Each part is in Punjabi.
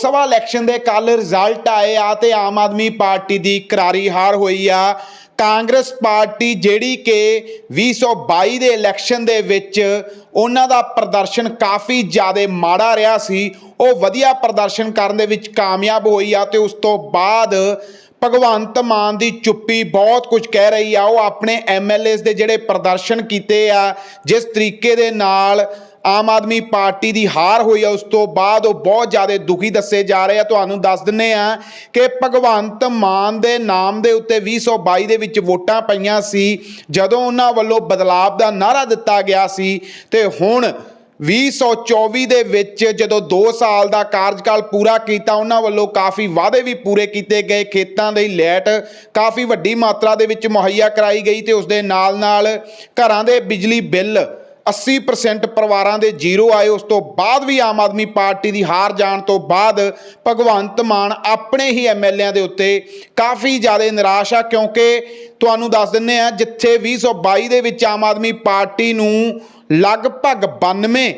ਸਭਾ ਇਲੈਕਸ਼ਨ ਦੇ ਕੱਲ ਰਿਜ਼ਲਟ ਆਏ ਆ ਤੇ ਆਮ ਆਦਮੀ ਪਾਰਟੀ ਦੀ ਕਰਾਰੀ ਹਾਰ ਹੋਈ ਆ। ਕਾਂਗਰਸ ਪਾਰਟੀ ਜਿਹੜੀ ਕਿ 2022 ਦੇ ਇਲੈਕਸ਼ਨ ਦੇ ਵਿੱਚ ਉਹਨਾਂ ਦਾ ਪ੍ਰਦਰਸ਼ਨ ਕਾਫੀ ਜ਼ਿਆਦਾ ਮਾੜਾ ਰਿਹਾ ਸੀ। ਉਹ ਵਧੀਆ ਪ੍ਰਦਰਸ਼ਨ ਕਰਨ ਦੇ ਵਿੱਚ ਕਾਮਯਾਬ ਹੋਈ ਆ ਤੇ ਉਸ ਤੋਂ ਬਾਅਦ ਭਗਵੰਤ ਮਾਨ ਦੀ ਚੁੱਪੀ ਬਹੁਤ ਕੁਝ ਕਹਿ ਰਹੀ ਆ। ਉਹ ਆਪਣੇ ਐਮਐਲਏਸ ਦੇ ਜਿਹੜੇ ਪ੍ਰਦਰਸ਼ਨ ਕੀਤੇ ਆ, ਜਿਸ ਤਰੀਕੇ ਦੇ ਨਾਲ ਆਮ ਆਦਮੀ ਪਾਰਟੀ ਦੀ ਹਾਰ ਹੋਈ ਹੈ ਉਸ ਤੋਂ ਬਾਅਦ ਉਹ ਬਹੁਤ ਜ਼ਿਆਦਾ ਦੁਖੀ ਦੱਸੇ ਜਾ ਰਹੇ ਆ। ਤੁਹਾਨੂੰ ਦੱਸ ਦਿੰਨੇ ਆ ਕਿ ਭਗਵੰਤ ਮਾਨ ਦੇ ਨਾਮ ਦੇ ਉੱਤੇ 2022 ਦੇ ਵਿੱਚ ਵੋਟਾਂ ਪਈਆਂ ਸੀ। ਜਦੋਂ ਉਹਨਾਂ ਵੱਲੋਂ ਬਦਲਾਵ ਦਾ ਨਾਰਾ ਦਿੱਤਾ ਗਿਆ ਸੀ ਤੇ ਹੁਣ 2024 ਦੇ ਵਿੱਚ ਜਦੋਂ 2 ਸਾਲ ਦਾ ਕਾਰਜਕਾਲ ਪੂਰਾ ਕੀਤਾ, ਉਹਨਾਂ ਵੱਲੋਂ ਕਾਫੀ ਵਾਅਦੇ ਵੀ ਪੂਰੇ ਕੀਤੇ ਗਏ। ਖੇਤਾਂ ਦੇ ਲੈਟ ਕਾਫੀ ਵੱਡੀ ਮਾਤਰਾ ਦੇ ਵਿੱਚ ਮੁਹੱਈਆ ਕਰਾਈ ਗਈ ਤੇ ਉਸ ਦੇ ਨਾਲ ਨਾਲ ਘਰਾਂ ਦੇ ਬਿਜਲੀ ਬਿੱਲ 80% ਪਰਿਵਾਰਾਂ ਦੇ ਜ਼ੀਰੋ ਆਏ, ਉਸ ਤੋਂ ਬਾਅਦ ਵੀ ਆਮ ਆਦਮੀ ਪਾਰਟੀ ਦੀ ਹਾਰ ਜਾਣ ਤੋਂ ਬਾਅਦ ਭਗਵੰਤ ਮਾਨ ਆਪਣੇ ਹੀ ਐਮਐਲਏਆਂ ਦੇ ਉੱਤੇ ਕਾਫੀ ਜ਼ਿਆਦਾ ਨਿਰਾਸ਼ ਆ, ਕਿਉਂਕਿ ਤੁਹਾਨੂੰ ਦੱਸ ਦਿੰਨੇ ਆ ਜਿੱਥੇ 2022 ਦੇ ਵਿੱਚ ਆਮ ਆਦਮੀ ਪਾਰਟੀ ਨੂੰ ਲਗਭਗ 92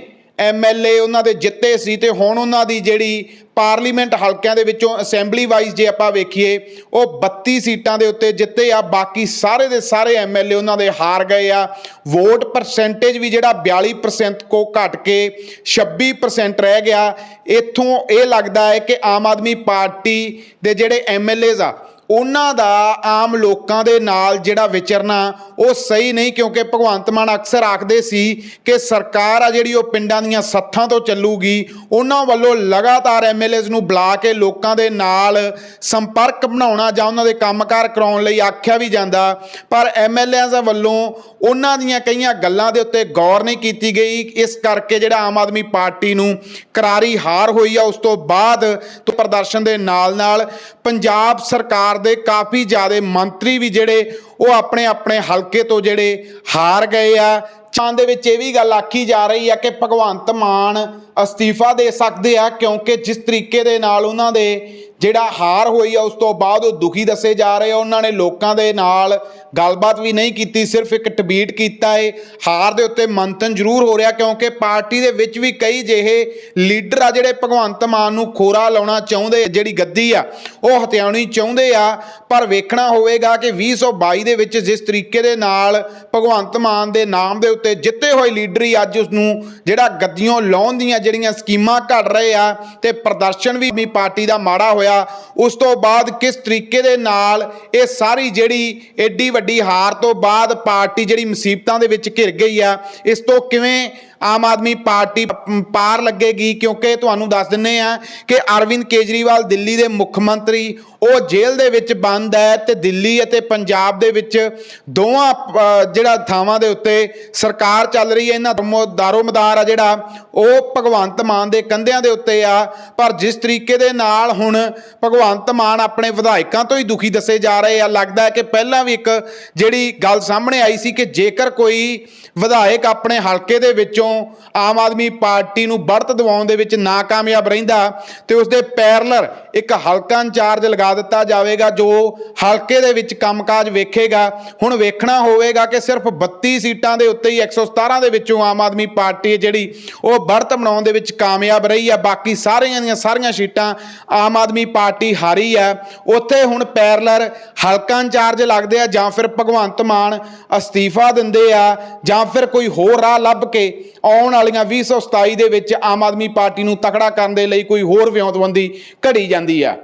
ਐਮਐਲਏ ਉਹਨਾਂ ਦੇ ਜਿੱਤੇ ਸੀ ਤੇ ਹੁਣ ਉਹਨਾਂ ਦੀ ਜਿਹੜੀ ਪਾਰਲੀਮੈਂਟ ਹਲਕਿਆਂ ਦੇ ਵਿੱਚੋਂ ਅਸੈਂਬਲੀ ਵਾਈਜ਼ ਜੇ ਆਪਾਂ ਵੇਖੀਏ, ਉਹ 32 ਸੀਟਾਂ ਦੇ ਉੱਤੇ ਜਿੱਤੇ ਆ, ਬਾਕੀ ਸਾਰੇ ਦੇ ਸਾਰੇ ਐਮਐਲਏ ਉਹਨਾਂ ਦੇ ਹਾਰ ਗਏ ਆ। ਵੋਟ ਪਰਸੈਂਟੇਜ ਵੀ ਜਿਹੜਾ 42% ਕੋ ਘਟ ਕੇ 26% ਰਹਿ ਗਿਆ। ਇੱਥੋਂ ਇਹ ਲੱਗਦਾ ਹੈ ਕਿ ਆਮ ਆਦਮੀ ਪਾਰਟੀ ਦੇ ਜਿਹੜੇ ਐਮਐਲਏਜ਼ ਆ ਉਹਨਾਂ ਦਾ ਆਮ ਲੋਕਾਂ ਦੇ ਨਾਲ ਜਿਹੜਾ ਵਿਚਰਨਾ ਉਹ ਸਹੀ ਨਹੀਂ, ਕਿਉਂਕਿ ਭਗਵੰਤ ਮਾਨ ਅਕਸਰ ਆਖਦੇ ਸੀ ਕਿ ਸਰਕਾਰ ਆ ਜਿਹੜੀ ਉਹ ਪਿੰਡਾਂ ਦੀਆਂ ਸੱਥਾਂ ਤੋਂ ਚੱਲੂਗੀ, ਉਹਨਾਂ ਵੱਲੋਂ ਲਗਾਤਾਰ ਐਮਐਲਏਜ਼ ਨੂੰ ਬੁਲਾ ਕੇ ਲੋਕਾਂ ਦੇ ਨਾਲ ਸੰਪਰਕ ਬਣਾਉਣਾ ਜਾਂ ਉਹਨਾਂ ਦੇ ਕੰਮਕਾਰ ਕਰਾਉਣ ਲਈ ਆਖਿਆ ਵੀ ਜਾਂਦਾ। ਪਰ ਐਮਐਲਏਜ਼ ਵੱਲੋਂ ਉਹਨਾਂ ਦੀਆਂ ਕਈਆਂ ਗੱਲਾਂ ਦੇ ਉੱਤੇ ਗੌਰ ਨਹੀਂ ਕੀਤੀ ਗਈ। ਇਸ ਕਰਕੇ ਜਿਹੜਾ ਆਮ ਆਦਮੀ ਪਾਰਟੀ ਨੂੰ ਕਰਾਰੀ ਹਾਰ ਹੋਈ ਆ, ਉਸ ਤੋਂ ਬਾਅਦ ਤੋਂ ਪ੍ਰਦਰਸ਼ਨ ਦੇ ਨਾਲ ਨਾਲ ਪੰਜਾਬ ਸਰਕਾਰ ਦੇ ਕਾਫੀ ਜ਼ਿਆਦਾ ਮੰਤਰੀ ਵੀ ਜਿਹੜੇ ਉਹ ਆਪਣੇ ਆਪਣੇ ਹਲਕੇ ਤੋਂ ਜਿਹੜੇ ਹਾਰ ਗਏ ਆ। ਚਾਂ ਦੇ ਵਿੱਚ ਇਹ ਵੀ ਗੱਲ ਆਖੀ ਜਾ ਰਹੀ ਆ ਕਿ ਭਗਵੰਤ ਮਾਨ ਅਸਤੀਫਾ ਦੇ ਸਕਦੇ ਆ, ਕਿਉਂਕਿ ਜਿਸ ਤਰੀਕੇ ਦੇ ਨਾਲ ਉਹਨਾਂ ਦੇ ਜਿਹੜਾ ਹਾਰ ਹੋਈ ਆ, ਉਸ ਤੋਂ ਬਾਅਦ ਉਹ ਦੁਖੀ ਦੱਸੇ ਜਾ ਰਹੇ ਆ। ਉਹਨਾਂ ਨੇ ਲੋਕਾਂ ਦੇ ਨਾਲ ਗੱਲਬਾਤ ਵੀ ਨਹੀਂ ਕੀਤੀ, ਸਿਰਫ ਇੱਕ ਟਵੀਟ ਕੀਤਾ ਏ। ਹਾਰ ਦੇ ਉੱਤੇ ਮੰਥਨ ਜ਼ਰੂਰ ਹੋ ਰਿਹਾ, ਕਿਉਂਕਿ ਪਾਰਟੀ ਦੇ ਵਿੱਚ ਵੀ ਕਈ ਜਿਹੇ ਲੀਡਰ ਆ, ਜਿਹੜੇ ਭਗਵੰਤ ਮਾਨ ਨੂੰ ਖੋਰਾ ਲਾਉਣਾ ਚਾਹੁੰਦੇ ਜਿਹੜੀ ਗੱਦੀ ਆ, ਉਹ ਹਤਿਆਉਣੀ ਚਾਹੁੰਦੇ ਆ। ਪਰ ਵੇਖਣਾ ਹੋਵੇਗਾ ਕਿ 2022 ਦੇ ਵਿੱਚ ਜਿਸ ਤਰੀਕੇ ਦੇ ਨਾਲ ਭਗਵੰਤ ਮਾਨ ਦੇ ਨਾਮ ਦੇ ਉੱਤੇ ਜਿੱਤੇ ਹੋਏ ਲੀਡਰ ਹੀ ਅੱਜ ਉਸ ਨੂੰ ਜਿਹੜਾ ਗੱਦੀਆਂ ਲਾਉਣ ਦੀਆਂ ਜਿਹੜੀਆਂ ਸਕੀਮਾਂ ਘੜ ਰਹੇ ਆ, ਤੇ ਪ੍ਰਦਰਸ਼ਨ ਵੀ ਪਾਰਟੀ ਦਾ ਮਾੜਾ ਹੋਇਆ। ਉਸ ਤੋਂ ਬਾਅਦ ਕਿਸ ਤਰੀਕੇ ਦੇ ਨਾਲ ਇਹ ਸਾਰੀ ਜਿਹੜੀ ਏਡੀ ਵੱਡੀ ਹਾਰ ਤੋਂ ਬਾਅਦ ਪਾਰਟੀ ਜਿਹੜੀ ਮੁਸੀਬਤਾਂ ਦੇ ਵਿੱਚ ਘਿਰ ਗਈ ਆ, ਇਸ ਤੋਂ ਕਿਵੇਂ ਆਮ ਆਦਮੀ ਪਾਰਟੀ ਪਾਰ ਲੱਗੇਗੀ ਕਿਉਂਕਿ ਤੁਹਾਨੂੰ ਦੱਸ ਦਿੰਨੇ ਆ ਕਿ ਅਰਵਿੰਦ ਕੇਜਰੀਵਾਲ ਦਿੱਲੀ ਦੇ ਮੁੱਖ ਮੰਤਰੀ, ਉਹ ਜੇਲ੍ਹ ਦੇ ਵਿੱਚ ਬੰਦ ਹੈ ਤੇ ਦਿੱਲੀ ਅਤੇ ਪੰਜਾਬ ਦੇ ਵਿੱਚ ਦੋਵਾਂ ਜਿਹੜਾ ਥਾਵਾਂ ਦੇ ਉੱਤੇ ਸਰਕਾਰ ਚੱਲ ਰਹੀ ਹੈ, ਇਹਨਾਂ ਦੋਮੋ ਦਾਰੋਮਦਾਰ ਆ ਜਿਹੜਾ, ਉਹ ਭਗਵੰਤ ਮਾਨ ਦੇ ਕੰਧਿਆਂ ਦੇ ਉੱਤੇ ਆ। ਪਰ ਜਿਸ ਤਰੀਕੇ ਦੇ ਨਾਲ ਹੁਣ ਭਗਵੰਤ ਮਾਨ ਆਪਣੇ ਵਿਧਾਇਕਾਂ ਤੋਂ ਹੀ ਦੁਖੀ ਦੱਸੇ ਜਾ ਰਹੇ ਆ, ਲੱਗਦਾ ਹੈ ਕਿ ਪਹਿਲਾਂ ਵੀ ਇੱਕ ਜਿਹੜੀ ਗੱਲ ਸਾਹਮਣੇ ਆਈ ਸੀ ਕਿ ਜੇਕਰ ਕੋਈ ਵਿਧਾਇਕ ਆਪਣੇ ਹਲਕੇ ਦੇ ਵਿੱਚੋਂ ਆਮ ਆਦਮੀ ਪਾਰਟੀ ਨੂੰ ਬੜਤ ਦਿਵਾਉਣ ਦੇ ਵਿੱਚ ਨਾਕਾਮਯਾਬ ਰਹਿੰਦਾ ਤੇ ਉਸ ਦੇ ਪੈਰਲਰ ਇੱਕ ਹਲਕਾ ਇੰਚਾਰਜ ਲਗਾ ਦਿੱਤਾ ਜਾਵੇਗਾ, ਜੋ ਹਲਕੇ ਦੇ ਵਿੱਚ ਕੰਮਕਾਜ ਵੇਖੇਗਾ। ਹੁਣ ਵੇਖਣਾ ਹੋਵੇਗਾ ਕਿ ਸਿਰਫ 32 ਸੀਟਾਂ ਦੇ ਉੱਤੇ ਹੀ 117 ਦੇ ਵਿੱਚੋਂ ਆਮ ਆਦਮੀ ਪਾਰਟੀ ਹੈ ਜਿਹੜੀ ਉਹ ਬੜਤ ਬਣਾਉਣ ਦੇ ਵਿੱਚ ਕਾਮਯਾਬ ਰਹੀ ਆ ਬਾਕੀ ਸਾਰੀਆਂ ਦੀਆਂ ਸਾਰੀਆਂ ਸੀਟਾਂ ਆਮ ਆਦਮੀ ਪਾਰਟੀ ਹਾਰੀ ਆ ਉੱਥੇ ਹੁਣ ਪੈਰਲਰ ਹਲਕਾ ਇੰਚਾਰਜ ਲੱਗਦੇ ਆ ਜਾਂ ਫਿਰ ਭਗਵੰਤ ਮਾਨ ਅਸਤੀਫਾ ਦਿੰਦੇ ਆ ਜਾਂ ਫਿਰ ਕੋਈ ਹੋਰ ਰਾਹ ਲੱਭ ਕੇ ਆਉਣ ਵਾਲੀਆਂ 2027 ਦੇ ਵਿੱਚ ਆਮ ਆਦਮੀ ਪਾਰਟੀ ਨੂੰ ਤਕੜਾ ਕਰਨ ਦੇ ਲਈ ਕੋਈ ਹੋਰ ਵਿਉਂਤਬੰਦੀ ਘੜੀ ਜਾਂਦੀ ਆ।